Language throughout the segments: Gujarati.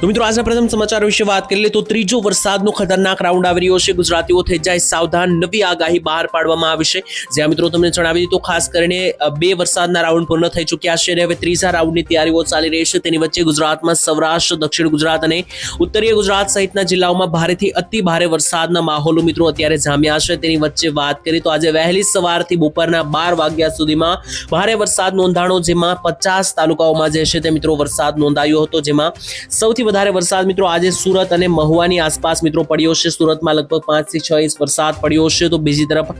તો મિત્રો, આજના પ્રથમ સમાચાર વિશે વાત કરી લે તો ત્રીજો વરસાદનો ખતરનાક રાઉન્ડ આવી રહ્યો છે. ગુજરાતીઓ થઈ જાય સાવધાન, નવી આગાહી બહાર પાડવામાં આવી છે. જ્યાં મિત્રો, તમને જણાવી દીધું ખાસ કરીને બે વરસાદના રાઉન્ડ પૂર્ણ થઈ ચૂક્યા છે અને હવે ત્રીજા રાઉન્ડની તૈયારીઓ ચાલી રહી છે. તેની વચ્ચે ગુજરાતમાં સૌરાષ્ટ્ર, દક્ષિણ ગુજરાત અને ઉત્તરીય ગુજરાત સહિતના જિલ્લાઓમાં ભારેથી અતિ ભારે વરસાદના માહોલો મિત્રો અત્યારે જામ્યા છે. તેની વચ્ચે વાત કરી તો આજે વહેલી સવારથી બપોરના બાર વાગ્યા સુધીમાં ભારે વરસાદ નોંધાણો, જેમાં પચાસ તાલુકાઓમાં જે છે તે મિત્રો વરસાદ નોંધાયો હતો, જેમાં સૌથી વધારે વરસાદ મિત્રો. આજે સુરત અને મહુવાની આસપાસ મિત્રો પડ્યો છે. સુરતમાં લગભગ પાંચથી છ ઇંચ વરસાદ પડ્યો છે. તો બીજી તરફ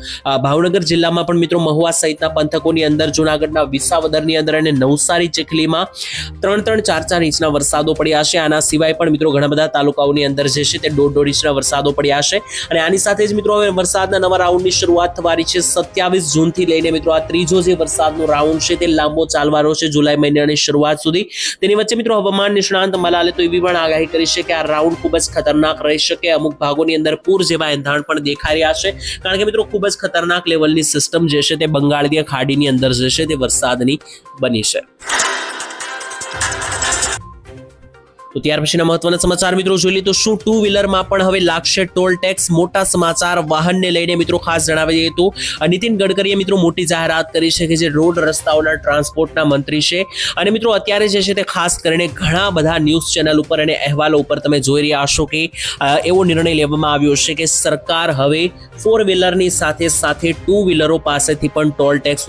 ભાવનગર જિલ્લામાં પણ મિત્રો મહુવા સહિતના પંથકોની અંદર, જુનાગઢના વિસાવદરની અંદર અને નવસારી, ચીખલીમાં ત્રણ ત્રણ ચાર ચાર ઇંચના વરસાદો પડ્યા છે. આના સિવાય પણ મિત્રો ઘણા બધા તાલુકાઓની અંદર જે છે તે દોઢ દોઢ ઇંચના વરસાદો પડ્યા છે. અને આની સાથે જ મિત્રો હવે વરસાદના નવા રાઉન્ડની શરૂઆત થવાની છે. સત્યાવીસ જૂનથી લઈને મિત્રો આ ત્રીજો જે વરસાદનો રાઉન્ડ છે તે લાંબો ચાલવાનો છે જુલાઈ મહિનાની શરૂઆત સુધી. તેની વચ્ચે મિત્રો હવામાન નિષ્ણાંત મલાલે તો એવી પણ આગાહી કરી છે કે આ રાઉન્ડ ખૂબ જ ખતરનાક રહી શકે. અમુક ભાગોની અંદર પૂર જેવા એંધાણ પણ દેખાઈ રહ્યા છે. કારણ કે મિત્રો, ખૂબ જ ખતરનાક લેવલની સિસ્ટમ જે છે તે બંગાળીય ખાડીની અંદર જે છે તે વરસાદની બની છે. તો ત્યાર પછીના મહત્વના સમાચાર મિત્રો જોઈ લઈએ તો શું ટુ વ્હીલરમાં પણ હવે લાગશે ટોલ ટેક્સ? મોટા સમાચાર વાહનને લઈને મિત્રો ખાસ જણાવી દઈએ તો નીતિન ગડકરીએ મિત્રો મોટી જાહેરાત કરી છે કે જે રોડ રસ્તાઓના ટ્રાન્સપોર્ટના મંત્રી છે. અને મિત્રો અત્યારે જે છે તે ખાસ કરીને ઘણા બધા ન્યૂઝ ચેનલ ઉપર અને અહેવાલો ઉપર તમે જોઈ રહ્યા હશો કે એવો નિર્ણય લેવામાં આવ્યો છે કે સરકાર હવે ફોર વ્હીલરની સાથે સાથે ટુ વ્હીલરો પાસેથી પણ ટોલ ટેક્સ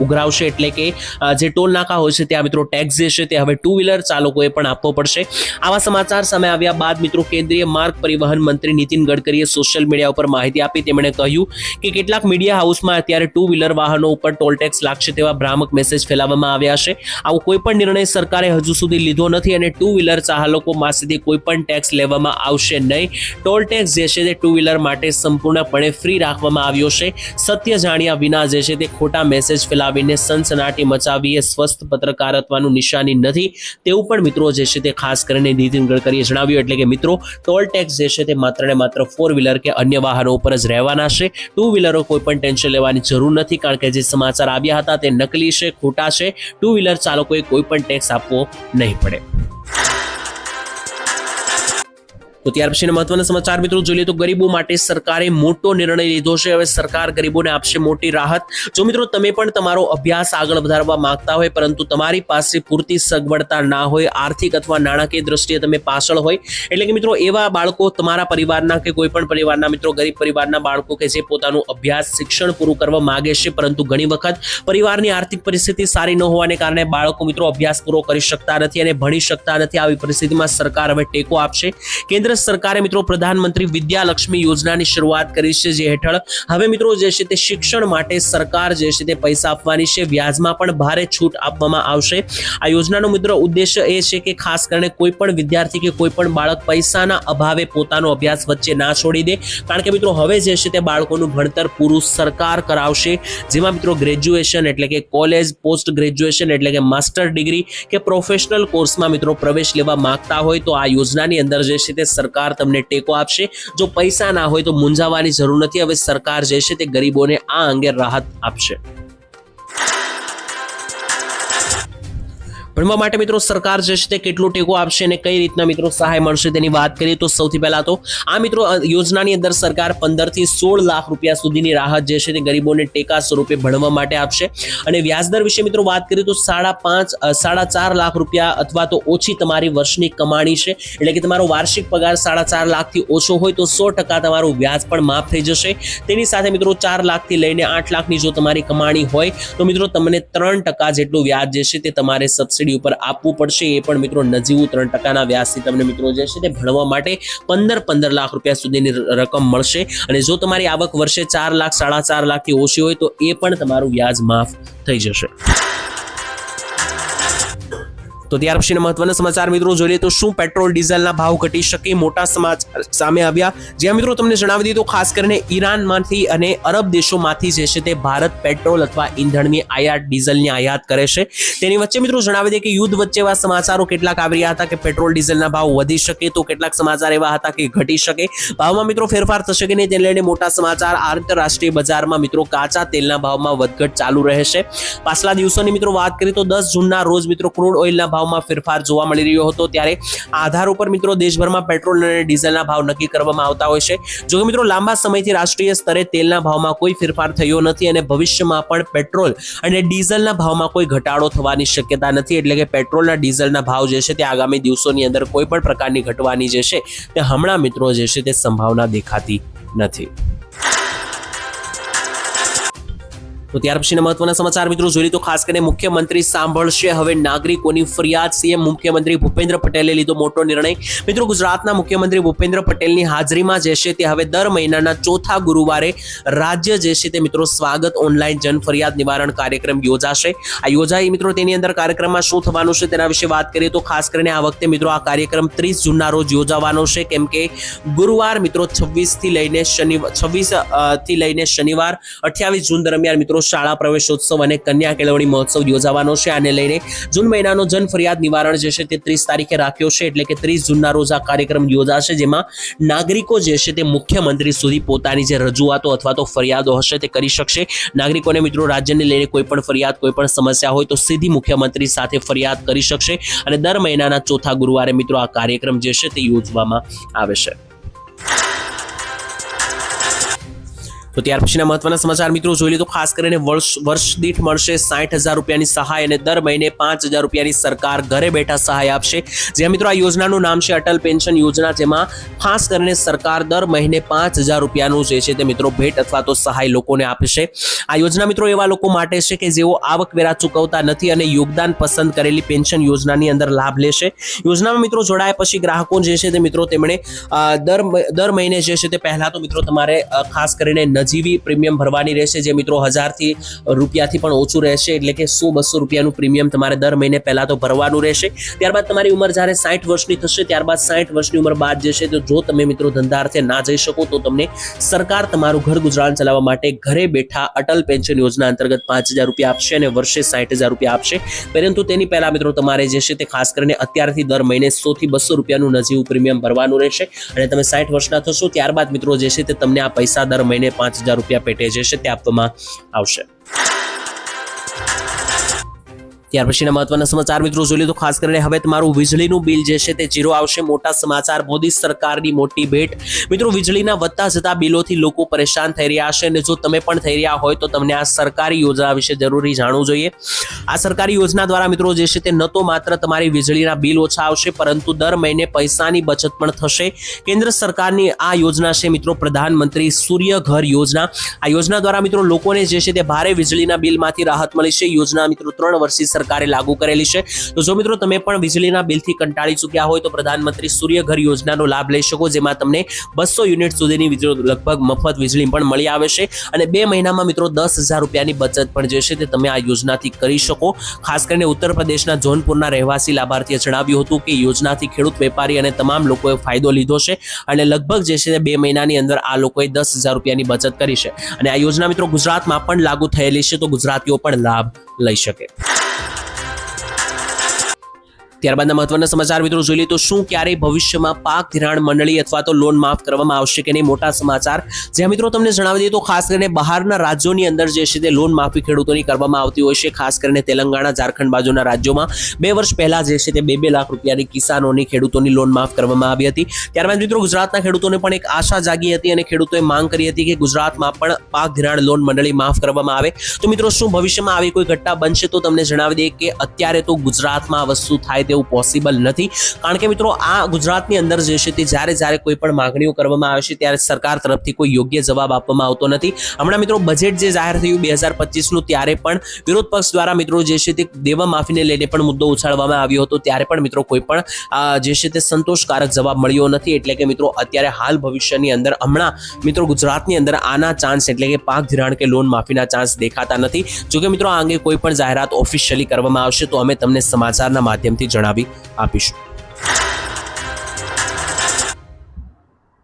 ઉઘરાવશે. એટલે કે જે ટોલ નાકા હોય છે ત્યાં મિત્રો ટેક્સ જે છે તે હવે ટુ વ્હીલર ચાલકોએ પણ આપવો પડશે. આવા સમાચાર સામે આવ્યા બાદ મિત્રો કેન્દ્રીય માર્ગ પરિવહન મંત્રી નીતિન ગડકરીએ સોશિયલ મીડિયા ઉપર માહિતી આપી. તેમણે કહ્યું કે કેટલાક મીડિયા હાઉસમાં અત્યારે ટુ વ્હીલર વાહનો ઉપર ટોલ લાગશે તેવા ભ્રામક મેસેજ ફેલાવવામાં આવ્યા છે. આવો કોઈ પણ નિર્ણય સરકારે હજુ સુધી લીધો નથી અને ટુ વ્હીલર ચાલકો પાસેથી કોઈ પણ ટેક્સ લેવામાં આવશે નહીં. ટોલ ટેક્સ જે છે તે ટુ વ્હીલર માટે સંપૂર્ણપણે ફ્રી રાખવામાં આવ્યો છે. સત્ય જાણ્યા વિના જે છે તે ખોટા મેસેજ ફેલાવીને સનસનાટી મચાવી એ સ્વસ્થ પત્રકારત્વનું નિશાની નથી. તેવું પણ મિત્રો જે છે તે ખાસ કરીને નીતિન ગડકરીએ જણાવ્યું એટલે કે મિત્રો, ટોલ ટેક્સ જે છે તે માત્ર ને માત્ર ફોર વ્હીલર કે અન્ય વાહનો ઉપર જ રહેવાના છે. ટુ વ્હીલરો કોઈ પણ ટેન્શન લેવાની જરૂર નથી કારણ કે જે સમાચાર આવ્યા હતા તે નકલી છે, ખોટા છે. ટુ વ્હીલર ચાલકોએ કોઈ પણ ટેક્સ આપવો નહીં પડે. તો ત્યાર પછીના મહત્વના સમાચાર મિત્રો જોઈએ તો ગરીબો માટે સરકારે મોટો નિર્ણય લીધો છે. હવે સરકાર ગરીબોને આપશે મોટી રાહત. જો મિત્રો તમે પણ તમારો અભ્યાસ આગળ વધારવા માંગતા હોય, પરંતુ તમારી પાસે પૂરતી સગવડતા ના હોય, આર્થિક અથવા નાણાકીય દ્રષ્ટિએ તમે પાછળ હોય, એટલે કે મિત્રો એવા બાળકો તમારા પરિવારના કે કોઈ પણ પરિવારના મિત્રો, ગરીબ પરિવારના બાળકો કે જે પોતાનું અભ્યાસ, શિક્ષણ પૂરું કરવા માંગે છે, પરંતુ ઘણી વખત પરિવારની આર્થિક પરિસ્થિતિ સારી ન હોવાને કારણે બાળકો મિત્રો અભ્યાસ પૂરો કરી શકતા નથી અને ભણી શકતા નથી. આવી પરિસ્થિતિમાં સરકાર હવે ટેકો આપશે. કેન્દ્ર સરકારે મિત્રો પ્રધાનમંત્રી વિદ્યાલક્ષ્મી યોજનાની શરૂઆત કરી છે, જે હેઠળ હવે મિત્રો જે છે તે શિક્ષણ માટે સરકાર જે છે તે પૈસા આપવાની છે, વ્યાજમાં પણ ભારે છૂટ આપવામાં આવશે. આ યોજનાનો મિત્રો ઉદ્દેશ્ય એ છે કે ખાસ કરીને કોઈ પણ વિદ્યાર્થી કે કોઈ પણ બાળક પૈસાના અભાવે પોતાનો અભ્યાસ વચ્ચે ના છોડી દે. કારણ કે મિત્રો હવે જે છે તે બાળકોનું ભણતર પૂરું સરકાર કરાવશે, જેમાં મિત્રો ગ્રેજ્યુએશન એટલે કે કોલેજ, પોસ્ટ ગ્રેજ્યુએશન એટલે કે માસ્ટર ડિગ્રી કે પ્રોફેશનલ કોર્સમાં મિત્રો પ્રવેશ લેવા માંગતા હોય તો આ યોજનાની અંદર જે છે તે સરકાર તમને ટેકો આપશે. જો પૈસા ના હોય તો મૂંઝાવાની જરૂર નથી. હવે સરકાર જે છે તે ગરીબોને આ અંગે રાહત આપશે. ભણવા માટે મિત્રો સરકાર જે છે તે કેટલો ટેકો આપશે અને કઈ રીતના મિત્રો સહાય મળશે તેની વાત કરીએ તો સૌથી પહેલા તો આ મિત્રો યોજનાની અંદર સરકાર પંદરથી સોળ લાખ રૂપિયા સુધીની રાહત જે છે તે ગરીબોને ટેકા સ્વરૂપે ભણવા માટે આપશે. અને વ્યાજદર વિશે મિત્રો વાત કરીએ તો સાડા પાંચ સાડા ચાર લાખ રૂપિયા અથવા તો ઓછી તમારી વર્ષની કમાણી છે. એટલે કે તમારો વાર્ષિક પગાર સાડા ચાર લાખથી ઓછો હોય તો સો ટકા તમારું વ્યાજ પણ માફ થઈ જશે. તેની સાથે મિત્રો ચાર લાખથી લઈને આઠ લાખની જો તમારી કમાણી હોય તો મિત્રો તમને ત્રણ ટકા જેટલું વ્યાજ જે છે તે તમારે સબસિડી ઉપર આપવું પડશે. એ પણ મિત્રો નજીવું ત્રણ ટકાના વ્યાજથી તમને મિત્રો જે છે તે ભણવા માટે પંદર પંદર લાખ રૂપિયા સુધીની રકમ મળશે. અને જો તમારી આવક વર્ષે ચાર લાખ, સાડા ચાર લાખથી ઓછી હોય તો એ પણ તમારું વ્યાજ માફ થઈ જશે. તો ત્યાર પછીના મહત્વના સમાચાર મિત્રો જોઈએ તો શું પેટ્રોલ, ડીઝલના ભાવ ઘટી શકે મોટા સમાચાર સામે આવ્યા? જ્યાં મિત્રો તમને જણાવી દીધું ખાસ કરીને ઈરાનમાંથી અને અરબ દેશોમાંથી જે છે તે ભારત પેટ્રોલ અથવા ઈંધણની આયાત, ડીઝલની આયાત કરે છે. તેની વચ્ચે મિત્રો જણાવી દે કે યુદ્ધ વચ્ચે એવા સમાચારો કેટલાક આવી રહ્યા હતા કે પેટ્રોલ, ડીઝલના ભાવ વધી શકે તો કેટલાક સમાચાર એવા હતા કે ઘટી શકે. ભાવમાં મિત્રો ફેરફાર થશે કે નહીં તેને લઈને મોટા સમાચાર આંતરરાષ્ટ્રીય બજારમાં મિત્રો કાચા તેલના ભાવમાં વધઘટ ચાલુ રહેશે. પાછલા દિવસોની મિત્રો વાત કરીએ તો દસ જૂનના રોજ મિત્રો ક્રૂડ ઓઇલના ભાવમાં ફેરફાર જોવા મળી રહ્યો હતો ત્યારે આધાર ઉપર મિત્રો દેશભરમાં પેટ્રોલ અને ડીઝલના ભાવ નક્કી કરવામાં આવતા હોય છે. જો કે મિત્રો લાંબા સમયથી રાષ્ટ્રીય સ્તરે તેલના ભાવમાં કોઈ ફેરફાર થયો નથી અને ભવિષ્યમાં પણ પેટ્રોલ અને ડીઝલના ભાવમાં કોઈ ઘટાડો થવાની શક્યતા નથી. એટલે કે પેટ્રોલના ડીઝલના ભાવ જે છે તે આગામી દિવસોની અંદર કોઈ પણ પ્રકારની ઘટવાની જે છે તે હમણાં મિત્રો જે છે તે સંભાવના દેખાતી નથી. તો ત્યાર પછીના મહત્વના સમાચાર મિત્રો જોઈએ તો ખાસ કરીને મુખ્યમંત્રી સાંભળશે. હવે નાગરિકોની ફરિયાદ સીએમ મુખ્યમંત્રી ભૂપેન્દ્ર પટેલે લીધો મોટો નિર્ણય. મિત્રો ગુજરાતના મુખ્યમંત્રી ભૂપેન્દ્ર પટેલની હાજરીમાં જે છે તે હવે દર મહિનાના ચોથા ગુરુવારે રાજ્ય જે છે તે મિત્રો સ્વાગત ઓનલાઈન જન ફરિયાદ નિવારણ કાર્યક્રમ યોજાશે. આ યોજાઈ મિત્રો તેની અંદર કાર્યક્રમમાં શું થવાનું છે તેના વિશે વાત કરીએ તો ખાસ કરીને આ વખતે મિત્રો આ કાર્યક્રમ ત્રીસ જૂનના રોજ યોજાવાનો છે. કેમ કે ગુરુવાર મિત્રો છવ્વીસથી લઈને શનિવાર છવ્વીસથી લઈને શનિવાર અઠ્યાવીસ જૂન દરમિયાન મિત્રો શાળા પ્રવેશોત્સવ અને કન્યા કેળવણી મહોત્સવ યોજાવાનો છે. આને લઈને જૂન મહિનાનો જન ફરિયાદ નિવારણ જે છે તે ત્રીસ તારીખે રાખ્યો છે એટલે કે ત્રીસ જૂનના રોજ આ કાર્યક્રમ યોજાશે જેમાં નાગરિકો જે છે તે મુખ્યમંત્રી સુધી પોતાની જે રજૂઆતો અથવા તો ફરિયાદો હશે તે કરી શકશે. નાગરિકોને મિત્રો, રાજ્યને લઈને કોઈ પણ ફરિયાદ, કોઈ પણ સમસ્યા હોય તો સીધી મુખ્યમંત્રી સાથે ફરિયાદ કરી શકશે અને દર મહિનાના ચોથા ગુરુવારે મિત્રો આ કાર્યક્રમ જે છે તે યોજવામાં આવે છે. તો ત્યાર પછીના મહત્વના સમાચાર મિત્રો જોઈ લો તો ખાસ કરીને વર્ષ વર્ષ દીઠ મળશે સાઠ હજાર રૂપિયાની સહાય અને દર મહિને પાંચ હજાર રૂપિયાની સરકાર ઘરે બેઠા સહાય આપશે. જ્યાં મિત્રો આ યોજનાનું નામ છે અટલ પેન્શન યોજના, જેમાં ખાસ કરીને સરકાર દર મહિને પાંચ હજાર રૂપિયાનું જે છે તે મિત્રો ભેટ અથવા તો સહાય લોકોને આપશે. આ યોજના મિત્રો એવા લોકો માટે છે કે જેઓ આવકવેરા ચૂકવતા નથી અને યોગદાન પસંદ કરેલી પેન્શન યોજનાની અંદર લાભ લેશે. યોજનામાં મિત્રો જોડાયા પછી ગ્રાહકો જે છે તે મિત્રો તેમણે દર દર મહિને જે છે તે પહેલાં તો મિત્રો તમારે ખાસ કરીને નજીવી પ્રીમિયમ ભરવાની રહેશે, જે મિત્રો હજારથી રૂપિયાથી પણ ઓછું રહેશે, એટલે કે સો બસો રૂપિયાનું પ્રીમિયમ તમારે દર મહિને પહેલાં તો ભરવાનું રહેશે. ત્યારબાદ તમારી ઉંમર જ્યારે સાઠ વર્ષની થશે, ત્યારબાદ સાઠ વર્ષની ઉંમર બાદ જશે તો જો તમે મિત્રો ધંધાર્થે ના જઈ શકો, તો તમને સરકાર તમારું ઘર ગુજરાન ચલાવવા માટે ઘરે બેઠા અટલ પેન્શન યોજના અંતર્ગત પાંચ હજાર રૂપિયા આપશે અને વર્ષે સાઠ હજાર રૂપિયા આપશે. પરંતુ તેની પહેલા મિત્રો તમારે જે છે તે ખાસ કરીને અત્યારથી દર મહિને સોથી બસો રૂપિયાનું નજીવું પ્રીમિયમ ભરવાનું રહેશે. અને તમે સાઠ વર્ષના થશો, ત્યારબાદ મિત્રો જે છે તે તમને આ પૈસા દર મહિને પાંચ હજાર રૂપિયા પેટે જે છે તે આપવામાં આવશે. ત્યાર પછીના મહત્વના સમાચાર મિત્રો જોઈ લો તો ખાસ કરીને હવે તમારું વીજળીનું બિલ જે છે તે જીરો આવશે. મોટા સમાચાર, મોદી સરકારની મોટી ભેટ. મિત્રો, વીજળીના વધતા જતા બિલોથી લોકો પરેશાન થઈ રહ્યા છે અને જો તમે પણ થઈ રહ્યા હોય તો તમને આ સરકારી યોજના વિશે જરૂરી જાણવું જોઈએ. આ સરકારી યોજના દ્વારા મિત્રો જે છે તે ન તો માત્ર તમારી વીજળીના બિલ ઓછા આવશે, પરંતુ દર મહિને પૈસાની બચત પણ થશે. કેન્દ્ર સરકારની આ યોજના છે મિત્રો પ્રધાનમંત્રી સૂર્ય ઘર યોજના. આ યોજના દ્વારા મિત્રો લોકોને જે છે તે ભારે વીજળીના બિલમાંથી રાહત મળી છે. યોજના મિત્રો ત્રણ વર્ષથી સરકારે લાગુ કરેલી છે. તો જો મિત્રો તમે પણ વીજળીના બિલથી કંટાળી ચૂક્યા હોય તો પ્રધાનમંત્રી સૂર્ય ઘર યોજનાનો લાભ લઈ શકો, જેમાં તમને બસો યુનિટ સુધીની લગભગ મફત વીજળી પણ મળી આવે છે. અને બે મહિનામાં મિત્રો દસ હજાર રૂપિયાની બચત પણ જે છે તે તમે આ યોજનાથી કરી શકો. ખાસ કરીને ઉત્તર પ્રદેશના જોનપુરના રહેવાસી લાભાર્થીએ જણાવ્યું હતું કે યોજનાથી ખેડૂત, વેપારી અને તમામ લોકોએ ફાયદો લીધો છે અને લગભગ જે છે તે બે મહિનાની અંદર આ લોકોએ દસ હજાર રૂપિયાની બચત કરી છે. અને આ યોજના મિત્રો ગુજરાતમાં પણ લાગુ થયેલી છે, તો ગુજરાતીઓ પણ લાભ લઈ શકે. ત્યારબાદના મહત્વના સમાચાર મિત્રો જોઈ લઈએ તો શું ક્યારેય ભવિષ્યમાં પાક ધિરાણ મંડળી અથવા તો લોન માફ કરવામાં આવશે કે નહીં? મોટા સમાચાર. જ્યાં મિત્રો તમને જણાવી દઈએ તો ખાસ કરીને બહારના રાજ્યોની અંદર જે છે તે લોન માફી ખેડૂતોની કરવામાં આવતી હોય છે. ખાસ કરીને તેલંગાણા, ઝારખંડ બાજુના રાજ્યોમાં બે વર્ષ પહેલા જે છે તે બે બે લાખ રૂપિયાની કિસાનોની ખેડૂતોની લોન માફ કરવામાં આવી હતી. ત્યારબાદ મિત્રો ગુજરાતના ખેડૂતોને પણ એક આશા જાગી હતી અને ખેડૂતોએ માંગ કરી હતી કે ગુજરાતમાં પણ પાક ધિરાણ લોન મંડળી માફ કરવામાં આવે. તો મિત્રો શું ભવિષ્યમાં આવી કોઈ ઘટના બનશે તો તમને જણાવી દઈએ કે અત્યારે તો ગુજરાતમાં વસ્તુ થાય તેવું પોસિબલ નથી. કારણ કે મિત્રો, આ ગુજરાતની અંદર જે છે તે જ્યારે જ્યારે કોઈ પણ માંગણીઓ કરવામાં આવે છે, ત્યારે સરકાર તરફથી કોઈ યોગ્ય જવાબ આપવામાં આવતો નથી. હમણાં મિત્રો બજેટ જે જાહેર થયું બે હજાર પચીસનું, ત્યારે પણ વિરોધ પક્ષ દ્વારા મિત્રો જે છે તે દેવા માફીને લઈને પણ મુદ્દો ઉછાળવામાં આવ્યો હતો. ત્યારે પણ મિત્રો, કોઈ પણ જે છે તે સંતોષકારક જવાબ મળ્યો નથી. એટલે કે મિત્રો, અત્યારે હાલ ભવિષ્યની અંદર હમણાં મિત્રો, ગુજરાતની અંદર આના ચાન્સ એટલે કે પાક ધિરાણ કે લોન માફીના ચાન્સ દેખાતા નથી. જોકે મિત્રો, આ અંગે કોઈ પણ જાહેરાત ઓફિશિયલી કરવામાં આવશે, તો અમે તમને સમાચારના માધ્યમથી જણાવી આપીશું.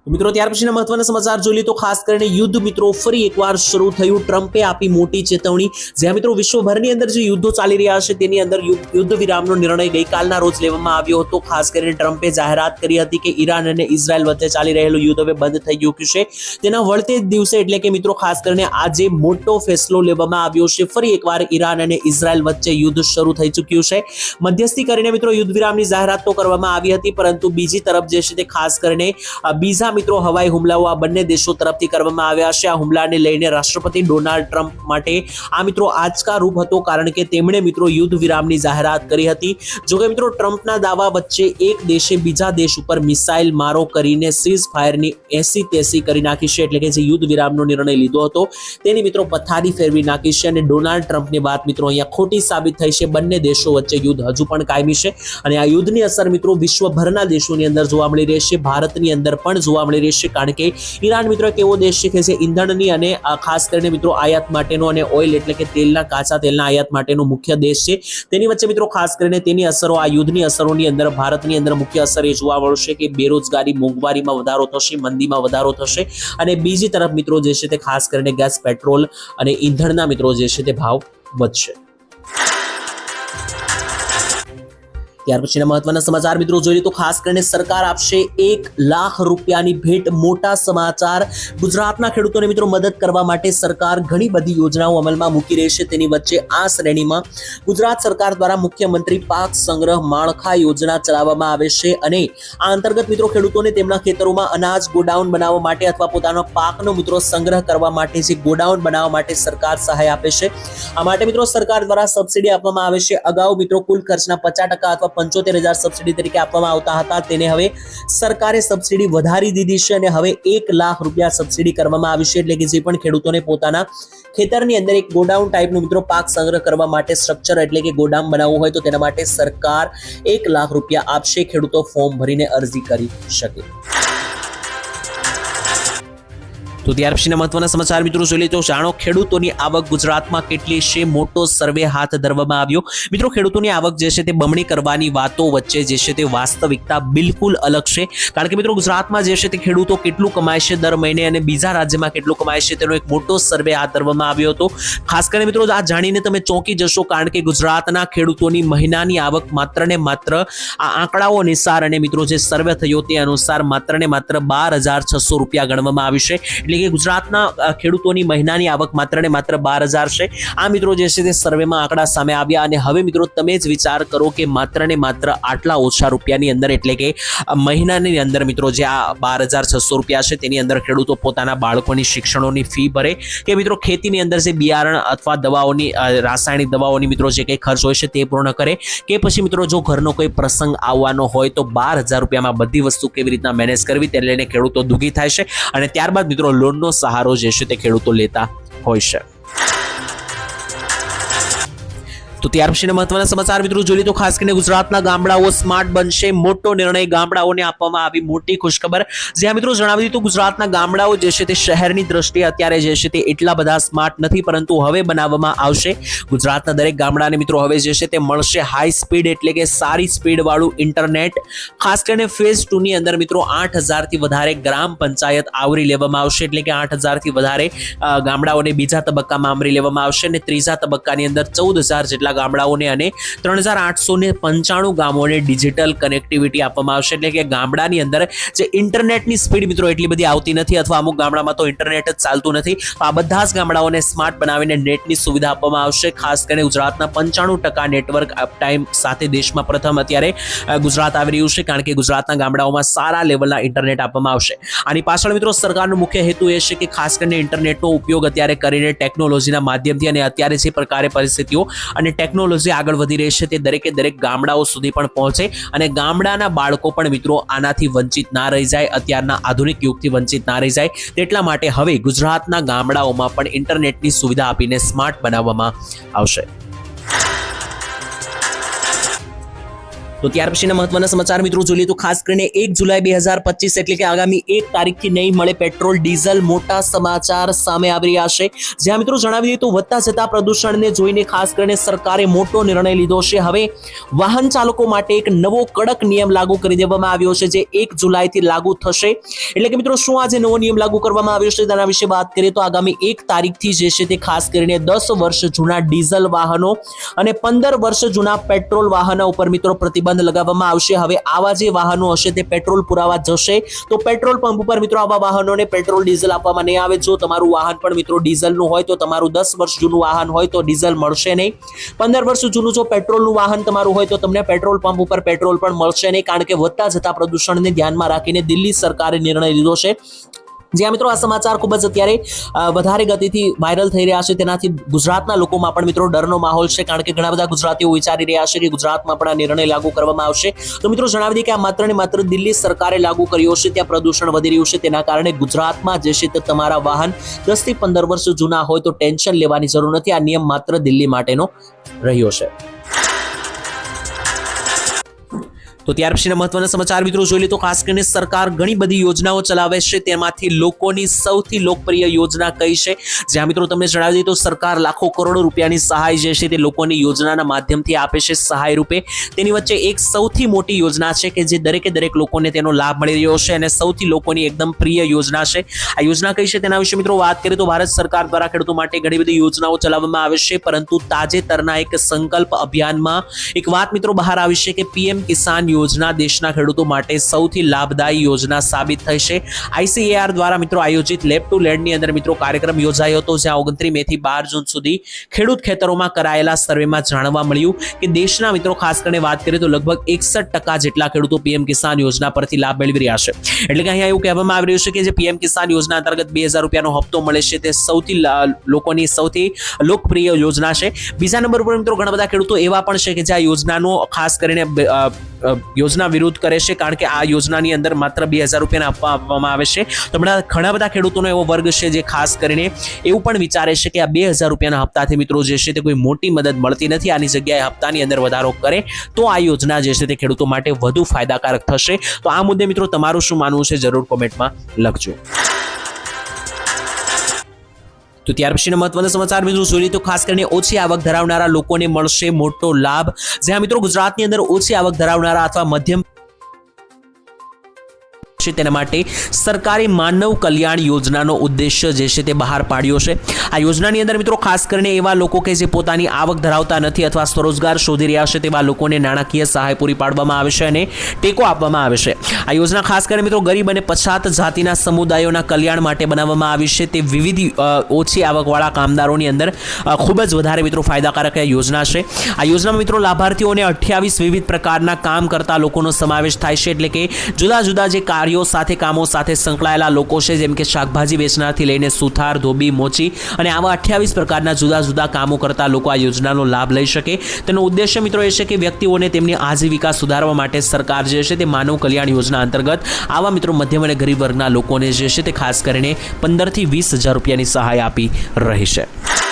મિત્રો, ત્યાર પછીના મહત્વના સમાચાર જોઈએ તો ખાસ કરીને યુદ્ધ મિત્રો, ફરી એકવાર શરૂ થયું ટ્રમ્પે આપી મોટી ચેતવણી. જ્યાં મિત્રો, વિશ્વભરની અંદર જે યુદ્ધો ચાલી રહ્યા છે, તેની અંદર યુદ્ધ વિરામનો નિર્ણય ગઈકાલના રોજ લેવામાં આવ્યો હતો. ખાસ કરીને ટ્રમ્પે જાહેરાત કરી હતી કે ઈરાન અને ઇઝરાયલ વચ્ચે ચાલી રહેલું યુદ્ધ હવે બંધ થઈ ગયું છે. તેના વળતે જ દિવસે એટલે કે મિત્રો, ખાસ કરીને આજે મોટો ફેસલો લેવામાં આવ્યો છે. ફરી એકવાર ઈરાન અને ઇઝરાયલ વચ્ચે યુદ્ધ શરૂ થઈ ચૂક્યું છે. મધ્યસ્થી કરીને મિત્રો, યુદ્ધ વિરામની જાહેરાત તો કરવામાં આવી હતી, પરંતુ બીજી તરફ જે છે તે ખાસ કરીને બીજા મિત્રો, હવાઈ હુમલાઓ આ બંને દેશો તરફથી કરવામાં આવ્યા છે. આ હુમલાને લઈને રાષ્ટ્રપતિ ડોનાલ્ડ ટ્રમ્પ માટે આ મિત્રો આંચકા રૂપ હતો કારણ કે તેમણે મિત્રો યુદ્ધ વિરામની જાહેરાત કરી હતી. જોકે મિત્રો, ટ્રમ્પના દાવા વચ્ચે એક દેશે બીજા દેશ ઉપર મિસાઇલ મારો કરીને સીઝ ફાયરની એસી તેસી કરી નાખી છે, એટલે કે જે યુદ્ધ વિરામનો નિર્ણય લીધો હતો, તેની મિત્રો પથારી ફેરવી નાખી છે અને ડોનાલ્ડ ટ્રમ્પની વાત મિત્રો અહીંયા ખોટી સાબિત થઈ છે. બંને દેશો વચ્ચે યુદ્ધ હજુ પણ કાયમી છે અને આ યુદ્ધની અસર મિત્રો વિશ્વભરના દેશોની અંદર જોવા મળી રહેશે ભારતની અંદર પણ જોવા મળી રહેશે કારણ કે ઈરાન મિત્રો એક એવો દેશ છે કે જે ઈંધણની અને ખાસ કરીને મિત્રો આયાત માટેનો અને ઓઇલ એટલે કે તેલના કાચા તેલના આયાત માટેનો મુખ્ય દેશ છે. તેની વચ્ચે મિત્રો ખાસ કરીને તેની અસરો, આ યુદ્ધની અસરોની અંદર, ભારતની અંદર મુખ્ય અસર એ જોવા મળશે કે બેરોજગારી મોંઘવારીમાં વધારો થશે, મંદીમાં વધારો થશે. અને બીજી તરફ મિત્રો જે છે તે ખાસ કરીને ગેસ, પેટ્રોલ અને ઈંધણના મિત્રો જે છે તે ભાવ વધશે. ત્યાર પછીના મહત્વના સમાચાર મિત્રો જોઈએ તો ખાસ કરીને સરકાર આપશે એક લાખ રૂપિયાની ભેટ મોટા સમાચાર ગુજરાતના ખેડૂતોને મિત્રો મદદ કરવા માટે સરકાર ઘણી બધી યોજનાઓ અમલમાં મૂકી રહી છે. તેની વચ્ચે આ શ્રેણીમાં ગુજરાત સરકાર દ્વારા મુખ્યમંત્રી પાક સંગ્રહ માળખા યોજના ચલાવવામાં આવે છે અને આ અંતર્ગત મિત્રો ખેડૂતોને તેમના ખેતરોમાં અનાજ ગોડાઉન બનાવવા માટે અથવા પોતાનો પાકનો મિત્રો સંગ્રહ કરવા માટે જે ગોડાઉન બનાવવા માટે સરકાર સહાય આપે છે. આ માટે મિત્રો સરકાર દ્વારા સબસિડી આપવામાં આવે છે. અગાઉ મિત્રો કુલ ખર્ચના પચાસ ટકા અથવા પંચોતેર હજાર સબસિડી તરીકે આપવામાં આવતા હતા. તેને હવે સરકારે સબસિડી વધારી દીધી છે અને હવે એક લાખ રૂપિયા સબસિડી કરવામાં આવી છે. એટલે કે જે પણ ખેડૂતોને પોતાના ખેતરની અંદર એક ગોડાઉન ટાઈપનું મિત્રો પાક સંગ્રહ કરવા માટે સ્ટ્રક્ચર એટલે કે ગોડાઉન બનાવવું હોય તો તેના માટે સરકાર એક લાખ રૂપિયા આપશે. ખેડૂતો ફોર્મ ભરીને અરજી કરી શકે. તો ત્યાર પછીના મહત્વના સમાચાર મિત્રો જોઈ લઈએ તો જાણો, ખેડૂતોની આવક ગુજરાતમાં કેટલી છે? મોટો સર્વે હાથ ધરવામાં આવ્યો. મિત્રો, ખેડૂતોની આવક જે છે તે બમણી કરવાની વાતો વચ્ચે જે છે તે વાસ્તવિકતા બિલકુલ અલગ છે. કારણ કે મિત્રો, ગુજરાતમાં જે છે તે ખેડૂતો કેટલું કમાય છે દર મહિને અને બીજા રાજ્યમાં કેટલું કમાય છે તેનો એક મોટો સર્વે હાથ ધરવામાં આવ્યો હતો. ખાસ કરીને મિત્રો, આ જાણીને તમે ચોંકી જશો કારણ કે ગુજરાતના ખેડૂતોની મહિનાની આવક માત્ર ને માત્ર આ આંકડાઓ અનુસાર અને મિત્રો, જે સર્વે થયો તે અનુસાર માત્ર ને માત્ર બાર હજાર છસો રૂપિયા ગણવામાં આવ્યું છે. એટલે કે ગુજરાતના ખેડૂતોની મહિનાની આવક માત્ર ને માત્ર બાર હજાર છે. આ મિત્રો જે છે તે સર્વેમાં આંકડા સામે આવ્યા અને હવે મિત્રો તમે જ વિચાર કરો કે માત્ર ને માત્ર આટલા ઓછા રૂપિયાની અંદર એટલે કે મહિનાની અંદર મિત્રો જે આ બાર હજાર છસો રૂપિયા છે તેની અંદર ખેડૂતો પોતાના બાળકોની શિક્ષણોની ફી ભરે કે મિત્રો ખેતીની અંદર જે બિયારણ અથવા દવાઓની રાસાયણિક દવાઓની મિત્રો જે કંઈ ખર્ચ હોય છે તે પૂર્ણ કરે કે પછી મિત્રો જો ઘરનો કોઈ પ્રસંગ આવવાનો હોય તો બાર હજાર રૂપિયામાં બધી વસ્તુ કેવી રીતના મેનેજ કરવી તે લઈને ખેડૂતો દુઃખી થાય છે. અને ત્યારબાદ મિત્રો લોનનો સહારો જે છે તે ખેડૂતો લેતા હોય છે તો ત્યાર પછીના મહત્વના સમાચાર મિત્રો જોઈએ તો ખાસ કરીને ગુજરાતના ગામડાઓ સ્માર્ટ બનશે. મોટો નિર્ણય ગામડાઓને આપવામાં આવી મોટી ખુશખબર. જ્યાં મિત્રો જણાવી દીધું ગુજરાતના ગામડાઓ જે છે તે શહેરની દ્રષ્ટિએ અત્યારે જે છે તે એટલા બધા સ્માર્ટ નથી, પરંતુ હવે બનાવવામાં આવશે. ગુજરાતના દરેક ગામડાને મિત્રો હવે જે છે તે મળશે હાઈ સ્પીડ એટલે કે સારી સ્પીડવાળું ઇન્ટરનેટ ખાસ કરીને ફેઝ ટુની અંદર મિત્રો આઠ હજારથી વધારે ગ્રામ પંચાયત આવરી લેવામાં આવશે, એટલે કે આઠ હજારથી વધારે ગામડાઓને બીજા તબક્કામાં આવરી લેવામાં આવશે. અને ત્રીજા તબક્કાની અંદર ચૌદ હજાર જેટલા ગામડાઓને અને ત્રણ હજાર આઠસો પંચાણું ગામોને ડિજિટલ કનેક્ટિવિટી આપવામાં આવશે. એટલે કે ગામડાની અંદર જે ઇન્ટરનેટની સ્પીડ મિત્રો એટલી બધી આવતી નથી અથવા અમુક ગામડામાં તો ઇન્ટરનેટ જ ચાલતું નથી. આ બધા જ ગામડાઓને સ્માર્ટ બનાવીને નેટની સુવિધા આપવામાં આવશે. ખાસ કરીને ગુજરાતના પંચાણું ટકા નેટવર્ક અપટાઈમ સાથે દેશમાં પ્રથમ અત્યારે ગુજરાત આવી રહ્યું છે. કારણ કે ગુજરાતના ગામડાઓમાં સારા લેવલના ઇન્ટરનેટ આપવામાં આવશે. આની પાછળ મિત્રો સરકારનો મુખ્ય હેતુ એ છે કે ખાસ કરીને ઇન્ટરનેટનો ઉપયોગ અત્યારે કરીને ટેકનોલોજીના માધ્યમથી અને અત્યારે જે પ્રકારે પરિસ્થિતિઓ અને ટેકનોલોજી આગળ વધી રહી છે તે દરેકે દરેક ગામડાઓ સુધી પણ પહોંચે અને ગામડાના બાળકો પણ મિત્રો આનાથી વંચિત ના રહી જાય, અત્યારના આધુનિક યુગથી વંચિત ના રહી જાય. તેટલા માટે હવે ગુજરાતના ગામડાઓમાં પણ ઇન્ટરનેટની સુવિધા આપીને સ્માર્ટ બનાવવામાં આવશે. તો ત્યાર પછીના મહત્વના સમાચાર મિત્રો જોઈએ તો ખાસ કરીને એક જુલાઈ બે હજાર પચીસ એટલે કે આગામી એક તારીખથી નહીં મળે પેટ્રોલ, ડીઝલ, મોટા સમાચાર સામે આવી રહ્યા છે. જ્યાં મિત્રો જણાવી દઈએ તો વધતા જતા પ્રદૂષણને જોઈને ખાસ કરીને સરકારે મોટો નિર્ણય લીધો છે. હવે વાહન ચાલકો માટે એક નવો કડક નિયમ લાગુ કરી દેવામાં આવ્યો છે, જે એક જુલાઈથી લાગુ થશે. એટલે કે મિત્રો શું આજે નવો નિયમ લાગુ કરવામાં આવ્યો છે તેના વિશે વાત કરીએ તો આગામી એક તારીખથી જે છે તે ખાસ કરીને દસ વર્ષ જૂના ડીઝલ વાહનો અને પંદર વર્ષ જૂના પેટ્રોલ વાહનો ઉપર મિત્રો પ્રતિબંધ લગાવવામાં આવશે. હવે આવા જે વાહનો હશે તે પેટ્રોલ પુરાવા જશે. તો પેટ્રોલ પંપ ઉપર મિત્રો આવા વાહનોને પેટ્રોલ, ડીઝલ આપવામાં નહીં આવે. જો તમારું વાહન પણ મિત્રો ડીઝલનું હોય તો તમારું દસ વર્ષ જૂનું વાહન હોય તો ડીઝલ મળશે નહીં. પંદર વર્ષ જૂનું જો પેટ્રોલનું વાહન તમારું હોય તો તમને પેટ્રોલ પંપ ઉપર પેટ્રોલ પણ મળશે નહીં. કારણ કે વધતા જતા પ્રદૂષણને ધ્યાનમાં રાખીને દિલ્હી સરકારે નિર્ણય લીધો છે. જ્યાં મિત્રો આ સમાચાર ખૂબ જ અત્યારે વધારે ગતિથી વાયરલ થઈ રહ્યા છે. તેનાથી ગુજરાતના લોકોમાં પણ મિત્રો ડરનો માહોલ છે, કારણ કે ઘણા બધા ગુજરાતીઓ વિચારી રહ્યા છે કે ગુજરાતમાં પણ આ નિર્ણય લાગુ કરવામાં આવશે. તો મિત્રો જણાવી દઈએ કે આ માત્ર ને માત્ર દિલ્હી સરકારે લાગુ કર્યો છે, ત્યાં પ્રદૂષણ વધી રહ્યું છે. તેના કારણે ગુજરાતમાં જે છે તે તમારા વાહન દસથી પંદર વર્ષ જૂના હોય તો ટેન્શન લેવાની જરૂર નથી. આ નિયમ માત્ર દિલ્હી માટેનો રહ્યો છે. તો ત્યાર પછીના મહત્વના સમાચાર મિત્રો જોઈ લે તો ખાસ કરીને સરકાર ઘણી બધી યોજનાઓ ચલાવે છે. તેમાંથી લોકોની સૌથી લોકપ્રિય યોજના કઈ છે? જ્યાં મિત્રો તમને જણાવી દઈએ તો સરકાર લાખો કરોડો રૂપિયાની સહાય જે છે તે લોકોની યોજનાના માધ્યમથી આપે છે સહાય રૂપે. તેની વચ્ચે એક સૌથી મોટી યોજના છે કે જે દરેકે દરેક લોકોને તેનો લાભ મળી રહ્યો છે અને સૌથી લોકોની એકદમ પ્રિય યોજના છે. આ યોજના કઈ છે તેના વિશે મિત્રો વાત કરીએ તો ભારત સરકાર દ્વારા ખેડૂતો માટે ઘણી બધી યોજનાઓ ચલાવવામાં આવે છે. પરંતુ તાજેતરના એક સંકલ્પ અભિયાનમાં એક વાત મિત્રો બહાર આવી છે કે પીએમ કિસાન યોજના દેશના ખેડૂતો માટે સૌથી લાભદાયી યોજના સાબિત છે આઈસીએઆર દ્વારા મિત્રો આયોજિત લેબ ટુ લેન્ડની અંદર મિત્રો કાર્યક્રમ યોજાયો હતો, જ્યાં ઓગણત્રીસ મે થી બાર જૂન સુધી ખેડૂત ખેતરોમાં કરાયેલા સર્વેમાં જાણવા મળ્યું કે દેશના મિત્રો ખાસ કરીને વાત કરીએ તો લગભગ એકસઠ ટકા જેટલા ખેડૂતો પીએમ કિસાન યોજના પરથી લાભ મેળવી રહ્યા છે. એટલે કે અહીંયા એવું કહેવામાં આવી રહ્યું છે કે જે પીએમ કિસાન યોજના અંતર્ગત બે હજાર રૂપિયાનો હપ્તો મળે છે, તે સૌથી લોકોની સૌથી લોકપ્રિય યોજના છે. બીજા નંબર ઉપર મિત્રો ઘણા બધા ખેડૂતો એવા પણ છે કે જે આ યોજનાનો ખાસ કરીને યોજના વિરોધ કરે છે, કારણ કે આ યોજનાની અંદર માત્ર બે હજાર રૂપિયાના આપવા આપવામાં આવે છે. તો હમણાં ઘણા બધા ખેડૂતોનો એવો વર્ગ છે જે ખાસ કરીને એવું પણ વિચારે છે કે આ બે હજાર રૂપિયાના હપ્તાથી મિત્રો જે છે તે કોઈ મોટી મદદ મળતી નથી. આની જગ્યાએ હપ્તાની અંદર વધારો કરે તો આ યોજના જે છે તે ખેડૂતો માટે વધુ ફાયદાકારક થશે. તો આ મુદ્દે મિત્રો તમારું શું માનવું છે જરૂર કોમેન્ટમાં લખજો. તો ત્યાર પછીના મહત્વના સમાચાર મિત્રો જોઈએ તો ખાસ કરીને ઓછી આવક ધરાવનારા લોકોને મળશે મોટો લાભ. જ્યાં મિત્રો ગુજરાતની અંદર ઓછી આવક ધરાવનારા અથવા મધ્યમ છે તેના માટે સરકારે માનવ કલ્યાણ યોજનાનો ઉદ્દેશ્ય જે છે તે બહાર પાડ્યો છે. આ યોજનાની અંદર મિત્રો ખાસ કરીને એવા લોકો કે જે પોતાની આવક ધરાવતા નથી અથવા સ્વરોજગાર શોધી રહ્યા છે તેવા લોકોને નાણાકીય સહાય પૂરી પાડવામાં આવે છે અને ટેકો આપવામાં આવે છે. આ યોજના ખાસ કરીને મિત્રો ગરીબ અને પછાત જાતિના સમુદાયોના કલ્યાણ માટે બનાવવામાં આવી છે તે વિવિધ ઓછી આવકવાળા કામદારોની અંદર ખૂબ જ વધારે મિત્રો ફાયદાકારક યોજના છે. આ યોજનામાં મિત્રો લાભાર્થીઓને અઠ્યાવીસ વિવિધ પ્રકારના કામ કરતા લોકોનો સમાવેશ થાય છે એટલે કે જુદા જુદા જે કાર્યો સાથે કામો સાથે સંકળાયેલા લોકો છે, જેમ કે શાકભાજી વેચનારથી લઈને સુથાર, ધોબી, મોચી અને આવા અઠ્યાવીસ પ્રકારના જુદા જુદા કામો કરતા લોકો આ યોજનાનો લાભ લઈ શકે. તેનો ઉદ્દેશ્ય, મિત્રો, એ છે કે વ્યક્તિઓને તેમની આજીવિકા સુધારવા માટે સરકાર જે છે તે માનવ કલ્યાણ યોજના અંતર્ગત આવા, મિત્રો, મધ્યમ અને ગરીબ વર્ગના લોકોને જે છે તે ખાસ કરીને પંદરથી વીસ હજાર રૂપિયાની સહાય આપી રહી છે.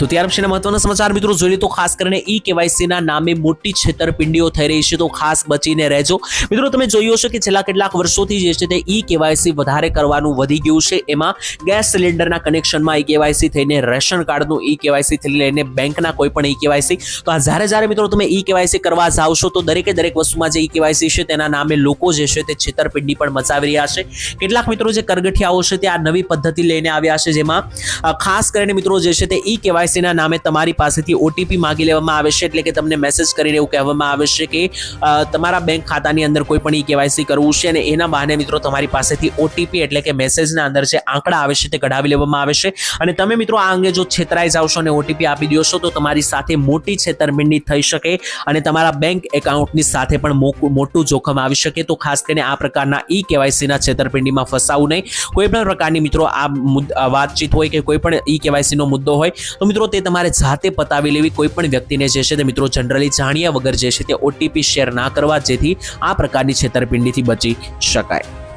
તો ત્યાર પછીના મહત્વના સમાચાર મિત્રો જોઈએ તો ખાસ કરીને ઈ કેવાયસીના નામે મોટી છેતરપિંડીઓ થઈ રહી છે તો ખાસ બચીને રહેજો. મિત્રો તમે જોયું હશે કે છેલ્લા કેટલાક વર્ષોથી જે છે તે ઈ કેવાયસી વધારે કરવાનું વધી ગયું છે. એમાં ગેસ સિલિન્ડરના કનેક્શનમાં ઈ કેવાયસી થઈને રેશન કાર્ડનું ઈ કેવાયસી થી લઈને બેંકના કોઈ પણ ઈ કેવાયસી. તો આ જ્યારે જ્યારે મિત્રો તમે ઈ કેવાયસી કરવા છો તો દરેકે દરેક વસ્તુમાં જે ઈ કેવાયસી છે તેના નામે લોકો જે છે તે છેતરપિંડી પણ મચાવી રહ્યા છે. કેટલાક મિત્રો જે કરગઠિયાઓ છે તે આ નવી પદ્ધતિ લઈને આવ્યા છે જેમાં ખાસ કરીને મિત્રો જે છે તે ઈ કેવાયસી ના નામે તમારી પાસેથી ઓટીપી માંગી લેવામાં આવે છે, એટલે કે તમને મેસેજ કરીને એવું કહેવામાં આવે છે કે તમારા બેંક ખાતાની અંદર કોઈ પણ ઈ કેવાયસી કરવું છે અને એના બહાને મિત્રો તમારી પાસેથી ઓટીપી એટલે કે મેસેજના અંદર જે આંકડા આવે છે તે કઢાવી લેવામાં આવે છે. અને તમે મિત્રો આ અંગે જો છેતરાઈ જાવ છો અને ઓટીપી આપી દો છો, તો તમારી સાથે મોટી છેતરપિંડી થઈ શકે અને તમારા બેંક એકાઉન્ટની સાથે પણ મોટું જોખમ આવી શકે. તો ખાસ કરીને આ પ્રકારના ઈ કેવાયસીના છેતરપિંડીમાં ફસાવું નહીં. કોઈ પણ પ્રકારની મિત્રો આ વાતચીત હોય કે કોઈ પણ ઈ કેવાયસીનો મુદ્દો હોય, તો મિત્રો તે તમારે જાતે પતાવી લેવી, કોઈ પણ વ્યક્તિને જે છે તે મિત્રો જનરલી જાણ્યા વગર જે છે તે ઓટીપી શેર ના કરવા, જેથી આ પ્રકારની છેતરપિંડીથી બચી શકાય.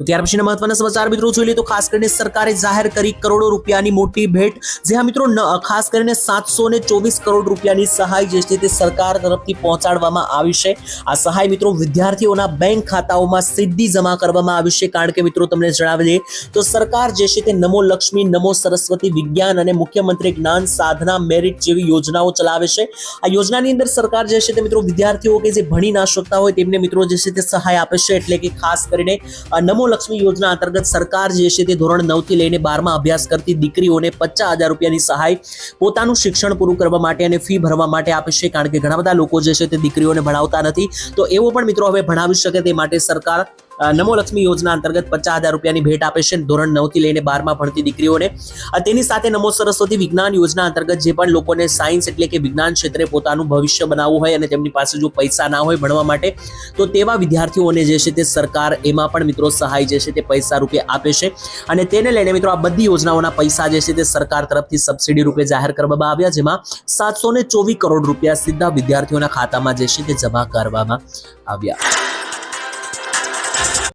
ત્યાર પછીના મહત્વના સમાચાર મિત્રો જોઈ લઈએ તો ખાસ કરીને સરકારે જાહેર કરી કરોડો રૂપિયાની મોટી ભેટ, જે હા મિત્રો ખાસ કરીને સાતસો ને ચોવીસ કરોડ રૂપિયાની સહાય જે છે તે સરકાર તરફથી પહોંચાડવામાં આવી છે. આ સહાય મિત્રો વિદ્યાર્થીઓના બેંક ખાતાઓમાં સીધી જમા કરવામાં આવી છે. કારણ કે મિત્રો તમને જણાવી દઈએ તો સરકાર જે છે તે નમો લક્ષ્મી, નમો સરસ્વતી વિજ્ઞાન અને મુખ્યમંત્રી જ્ઞાન સાધના મેરિટ જેવી યોજનાઓ ચલાવે છે. આ યોજનાની અંદર સરકાર જે છે તે મિત્રો વિદ્યાર્થીઓ કે જે ભણી ના શકતા હોય તેમને મિત્રો જે છે તે સહાય આપે છે. એટલે કે ખાસ કરીને આ લક્ષ્મી યોજના અંતર્ગત સરકાર જે છે તે ધોરણ નવથી લઈને બારમાં અભ્યાસ કરતી દીકરીઓને પચાસ હજાર રૂપિયાની સહાય પોતાનું શિક્ષણ પૂરું કરવા માટે અને ફી ભરવા માટે આપે છે. કારણ કે ઘણા બધા લોકો જે છે તે દીકરીઓને ભણાવતા નથી. તો એવો પણ મિત્રો હવે ભણાવી શકે તે માટે સરકાર નમો લક્ષ્મી યોજના અંતર્ગત પચાસ હજાર રૂપિયાની ભેટ આપે છે ધોરણ નવથી લઈને બારમાં ભણતી દીકરીઓને. તેની સાથે નમો સરસ્વતી વિજ્ઞાન યોજના અંતર્ગત જે પણ લોકોને સાયન્સ એટલે કે વિજ્ઞાન ક્ષેત્રે પોતાનું ભવિષ્ય બનાવવું હોય અને તેમની પાસે જો પૈસા ના હોય ભણવા માટે, તો તેવા વિદ્યાર્થીઓને જે છે તે સરકાર એમાં પણ મિત્રો સહાય જે છે તે પૈસા રૂપે આપે છે. અને તેને લઈને મિત્રો આ બધી યોજનાઓના પૈસા જે છે તે સરકાર તરફથી સબસિડી રૂપે જાહેર કરવામાં આવ્યા, જેમાં સાતસો ને ચોવીસ કરોડ રૂપિયા સીધા વિદ્યાર્થીઓના ખાતામાં જે છે તે જમા કરવામાં આવ્યા.